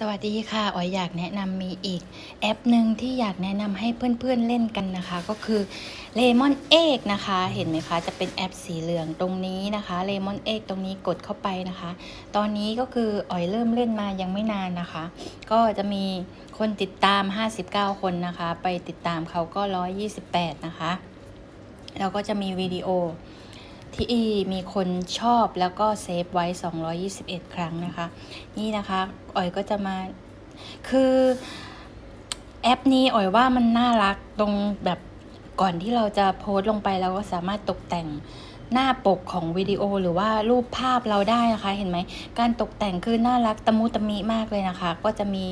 สวัสดีค่ะออยอยากแนะนำมีอีกแอปหนึ่งที่อยากแนะนำให้เพื่อนๆเล่นกันนะคะ ก็คือ Lemon Egg นะคะ เห็นไหมคะจะเป็นแอปสีเหลืองตรงนี้นะคะ Lemon Egg ตรงนี้กดเข้าไปนะคะ ตอนนี้ก็คือออยเริ่มเล่นมายังไม่นานนะคะ ก็จะมีคนติดตาม 59 คนนะคะ ไปติดตามเขาก็ 128 นะคะ แล้วก็จะมีวิดีโอ ที่มีคนชอบแล้วก็เซฟไว้ 221 ครั้งนะคะ นี่นะคะออยก็จะมาคือแอปนี้ออยว่ามันน่ารักตรงแบบก่อนที่เราจะโพสต์ลงไปเราก็สามารถตกแต่ง หน้าปกของวิดีโอหรือว่ารูปภาพเราได้นะคะ เห็นไหม การตกแต่งคือน่ารักตะมุตะมิมากเลยนะคะ ก็จะมี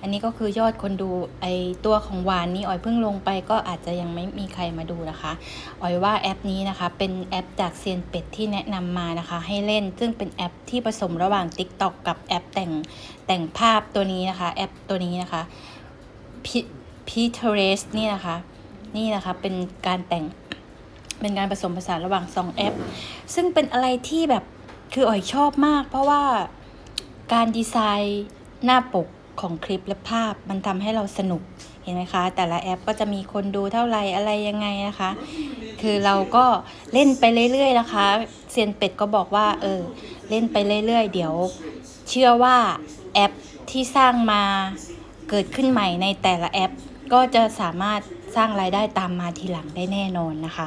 อันนี้ก็คือยอดคนดูไอตัวของหวานนี้ออยเพิ่งลงไปก็อาจจะยังไม่มีใครมาดูนะคะออยว่าแอปนี้นะคะ เป็นแอปจากเซียนเป็ดที่แนะนำมานะคะ ให้เล่นซึ่งเป็นแอปที่ผสมระหว่าง TikTok กับแอปแต่งแต่งภาพตัวนี้นะคะ แอปตัวนี้นะคะ Pinterest นี่นะคะ นี่นะคะเป็นการแต่ง เป็นการผสมผสานระหว่างสองแอป ซึ่งเป็นอะไรที่แบบคืออ๋อยชอบมาก เพราะว่าการดีไซน์หน้าปกของคลิปและภาพมันทำให้เราสนุกเห็นไหมคะ แต่ละแอปก็จะมีคนดูเท่าไหร่อะไรยังไงนะคะ คือเราก็เล่นไปเรื่อยๆนะคะเซียนเป็ดก็บอกว่าเออเล่นไปเรื่อยๆ เดี๋ยว เชื่อว่าแอปที่สร้างมาเกิดขึ้นใหม่ในแต่ละแอป ก็จะสามารถสร้างรายได้ตามมาทีหลังได้แน่นอนนะคะ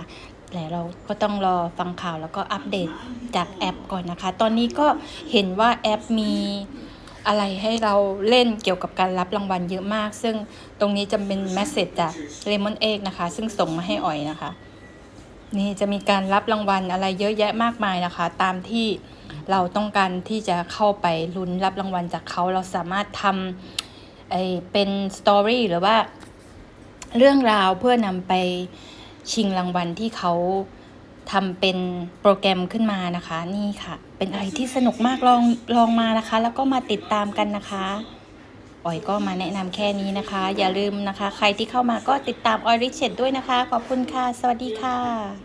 แต่เราก็ต้องรอฟังข่าวแล้วก็อัปเดตจากแอปก่อนนะคะ ตอนนี้ก็เห็นว่าแอปมีอะไรให้เราเล่นเกี่ยวกับการรับรางวัลเยอะมาก ซึ่งตรงนี้จะเป็นแมสเซจจาก Lemon Egg นะคะ ซึ่งส่งมาให้อ่อยนะคะ นี่จะมีการรับรางวัลอะไรเยอะแยะมากมายนะคะ ตามที่เราต้องการที่จะเข้าไปลุ้นรับรางวัลจากเขาเราสามารถทำไอเป็นสตอรี่หรือว่าเรื่องราวเพื่อนำไป ชิงรางวัลที่เขาทำเป็นโปรแกรมขึ้นมานะคะนี่ค่ะ เป็นอะไรที่สนุกมากลองลองมานะคะ แล้วก็มาติดตามกันนะคะออยก็มาแนะนำแค่นี้นะคะ อย่าลืมนะคะ ใครที่เข้ามาก็ติดตามออยริเชตด้วยนะคะ ขอบคุณค่ะ สวัสดีค่ะ